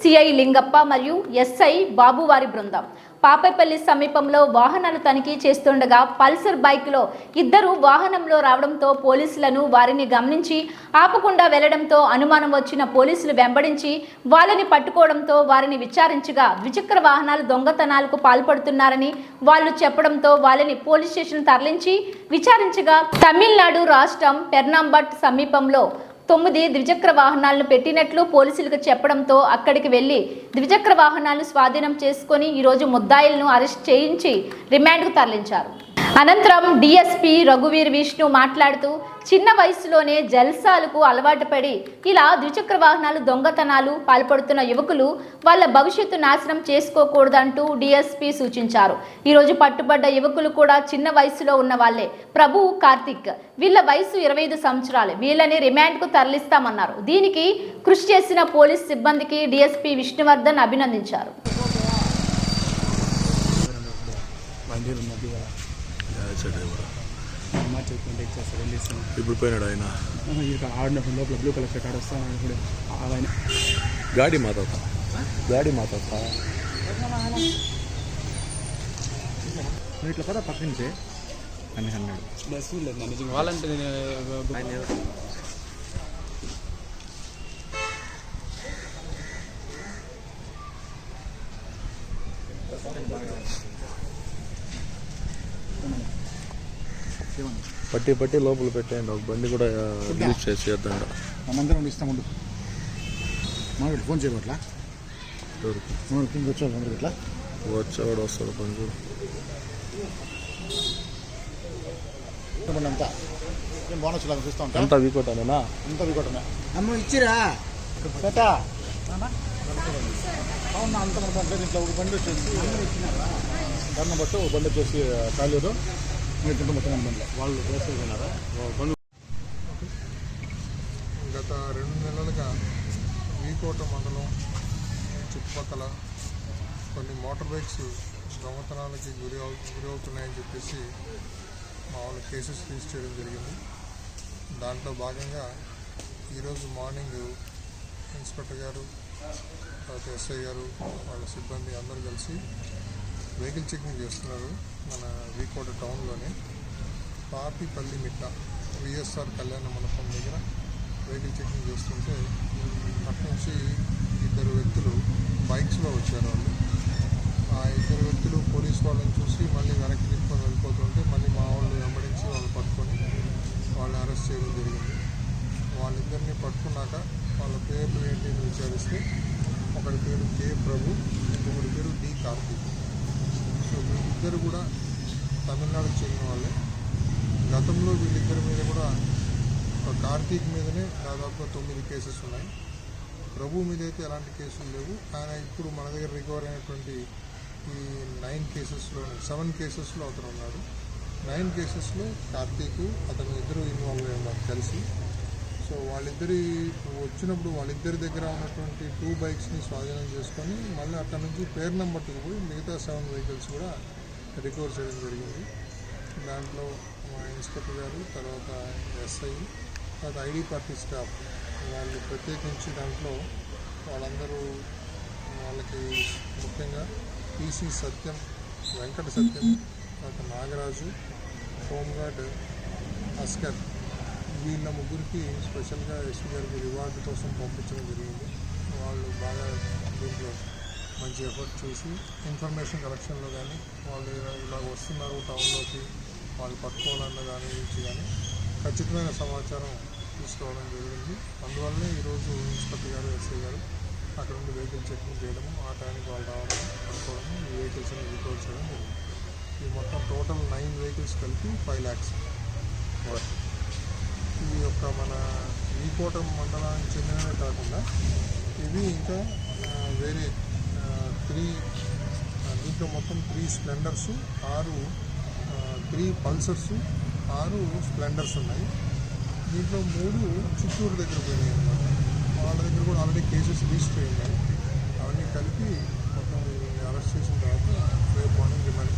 CI Lingappa మరియు SI బాబువారి బృందం. పాపేపల్లి సమీపంలో వాహనాలు తనిఖీ చేస్తుండగా పల్సర్ బైక్లో ఇద్దరు వాహనంలో రావడంతో పోలీసులను వారిని గమనించి ఆపకుండా వెళ్ళడంతో అనుమానం వచ్చిన పోలీసులు వెంబడించి వాళ్ళని పట్టుకోవడంతో వారిని విచారించగా ద్విచక్ర వాహనాలు దొంగతనాలకు పాల్పడుతున్నారని వాళ్ళు చెప్పడంతో వాళ్ళని పోలీస్ స్టేషన్ తరలించి విచారించగా తమిళనాడు రాష్ట్రం పెర్నాంబట్ సమీపంలో తొమ్మిది ద్విచక్ర వాహనాలను పెట్టినట్లు పోలీసులకు చెప్పడంతో అక్కడికి వెళ్ళి ద్విచక్ర వాహనాలను స్వాధీనం చేసుకొని ఈరోజు ముద్దాయిలను అరెస్ట్ చేయించి రిమాండ్కు తరలించారు. అనంతరం డిఎస్పి రఘువీర్ విష్ణు మాట్లాడుతూ చిన్న వయసులోనే జల్సాలకు అలవాటు పడి ఇలా ద్విచక్ర వాహనాలు దొంగతనాలు పాల్పడుతున్న యువకులు వాళ్ళ భవిష్యత్తు నాశనం చేసుకోకూడదంటూ డిఎస్పి సూచించారు. ఈరోజు పట్టుబడ్డ యువకులు కూడా చిన్న వయసులో ఉన్న వాళ్ళే. ప్రభు కార్తిక్ వీళ్ళ వయసు ఇరవై ఐదు సంవత్సరాలు. వీళ్ళని రిమాండ్కు తరలిస్తామన్నారు. దీనికి కృషి చేసిన పోలీస్ సిబ్బందికి డిఎస్పి విష్ణువర్ధన్ అభినందించారు. కదా ఇచ్చేస్తారు వెళ్ళిస్తాను ఇప్పుడు పోయినాడు ఆయన. ఆడినప్పుడు లోపల బ్లూ కలర్ షర్ట్ ఆడొస్తాను ఇప్పుడు. ఆయన. గాడి మాతాత. గాడి మాతాత. ఇట్లా పదా పక్క నుంచి అని అన్నాడు. బస్సు లేదు నిజంగా. వాళ్ళంటే నేను పట్టి పట్టి లోపల పెట్టేయండి. ఒక బండి కూడా యూజ్ చేసి చేద్దాం మనందరం ఇస్తాముండు మాకు ఫోన్ చేయబట్లా కింద వచ్చారు అందరికి ఇట్లా వచ్చేవాడు వస్తాడు కొంచెం అంతా ఏం బాగుండొచ్చు లాగా చూస్తూ ఉంటా? అంతా వీకోటానేనా? అంతా వికోటమే అమ్మ ఇచ్చిరా? పెట్టా అవునా అంత మన బండి ఇట్లా ఒక బండి వచ్చేసి కారణం బట్టి ఒక బండి వచ్చేసి కాలేదు. వాళ్ళు వేసుకున్నారా గత రెండు నెలలుగా వీకోట మండలం చుట్టుపక్కల కొన్ని మోటార్ బైక్స్ దొంగతనాలకి గురి అవు గురి అవుతున్నాయని చెప్పేసి మా వాళ్ళు కేసెస్ రిజిస్టర్ చేయడం జరిగింది. దాంట్లో భాగంగా ఈరోజు మార్నింగ్ ఇన్స్పెక్టర్ గారు తర్వాత ఎస్ఐ గారు వాళ్ళ సిబ్బంది అందరూ కలిసి వెహికల్ చెకింగ్ చేస్తున్నారు మన వీకోట టౌన్లోనే. పాపిపల్లి మిట్ట విఎస్ఆర్ కళ్యాణ మండపం దగ్గర వెహికల్ చెకింగ్ చేస్తుంటే అక్కడి నుంచి ఇద్దరు వ్యక్తులు బైక్స్లో వచ్చారు వాళ్ళు. ఆ ఇద్దరు వ్యక్తులు పోలీస్ వాళ్ళని చూసి మళ్ళీ వెనక్కి తీసుకొని వెళ్ళిపోతుంటే మళ్ళీ మా వాళ్ళు వెంబడించి వాళ్ళు పట్టుకొని వాళ్ళని అరెస్ట్ చేయడం జరిగింది. వాళ్ళిద్దరిని పట్టుకున్నాక వాళ్ళ పేర్లు ఏంటి అని విచారిస్తే ఒకరి పేరు కే. ప్రభు ఇంకొకరి ఇద్దరు వీళ్ళిద్దరు కూడా తమిళనాడుకు చెందిన వాళ్ళే. గతంలో వీళ్ళిద్దరి మీద కూడా ఒక కార్తీక్ మీదనే దాదాపుగా తొమ్మిది కేసెస్ ఉన్నాయి. ప్రభు మీద అయితే ఎలాంటి కేసులు లేవు. ఆయన ఇప్పుడు మన దగ్గర రికవర్ అయినటువంటి ఈ నైన్ కేసెస్లో సెవెన్ కేసెస్లో అతను ఉన్నాడు. నైన్ కేసెస్లో కార్తీక్ అతను ఇద్దరు ఇన్వాల్వ్ అయ్యి ఉన్నారు కలిసి సో వాళ్ళిద్దరి వచ్చినప్పుడు వాళ్ళిద్దరి దగ్గర ఉన్నటువంటి టూ బైక్స్ని స్వాధీనం చేసుకొని మళ్ళీ అక్కడ నుంచి పేరు నెంబర్కి పోయి మిగతా సెవెన్ వెహికల్స్ కూడా రికవర్ చేయడం జరిగింది. దాంట్లో మా ఇన్స్పెక్టర్ గారు తర్వాత ఎస్ఐ తర్వాత ఐడి పార్టీ స్టాఫ్ వాళ్ళు ప్రత్యేకించి దాంట్లో వాళ్ళందరూ వాళ్ళకి ముఖ్యంగా పీసీ సత్యం వెంకట సత్యం తర్వాత నాగరాజు హోంగార్డ్ అస్కర్ వీళ్ళ ముగ్గురికి స్పెషల్గా ఎస్పీ గారికి రివార్డు కోసం పంపించడం జరిగింది. వాళ్ళు బాగా దీంట్లో మంచి ఎఫర్ట్ చేసి ఇన్ఫర్మేషన్ కలెక్షన్లో కానీ వాళ్ళు ఇలా వస్తున్నారు టౌన్లోకి వాళ్ళు పట్టుకోవాలన్న దాని గురించి కానీ ఖచ్చితమైన సమాచారం తీసుకోవడం జరిగింది. అందువల్లనే ఈరోజు ఇన్స్పెక్టర్ గారు ఎస్ఐ గారు అక్కడ ఉండి వెహికల్ చెక్కింగ్ చేయడము ఆ టైంకి వాళ్ళు రావడం పట్టుకోవడము ఈ వెహికల్స్ని అన్ని రికవర్ చేయడం జరిగింది. ఈ మొత్తం టోటల్ నైన్ వెహికల్స్ కలిపి ఫైవ్ ల్యాక్స్ ఈ యొక్క మన ఈ కోట మండలానికి చెందినవే కాకుండా ఇవి ఇంకా వేరే త్రీ దీంట్లో మొత్తం త్రీ స్ప్లెండర్స్ ఆరు త్రీ పల్సర్స్ ఆరు స్ప్లెండర్స్ ఉన్నాయి. దీంట్లో మూడు చిత్తూరు దగ్గర పోయినాయి అన్నమాట. వాళ్ళ దగ్గర కూడా ఆల్రెడీ కేసెస్ రిజిస్టర్ అయినాయి అవన్నీ కలిపి మొత్తం అరెస్ట్ చేసిన తర్వాత రేపు మార్నింగ్ రిమాండ్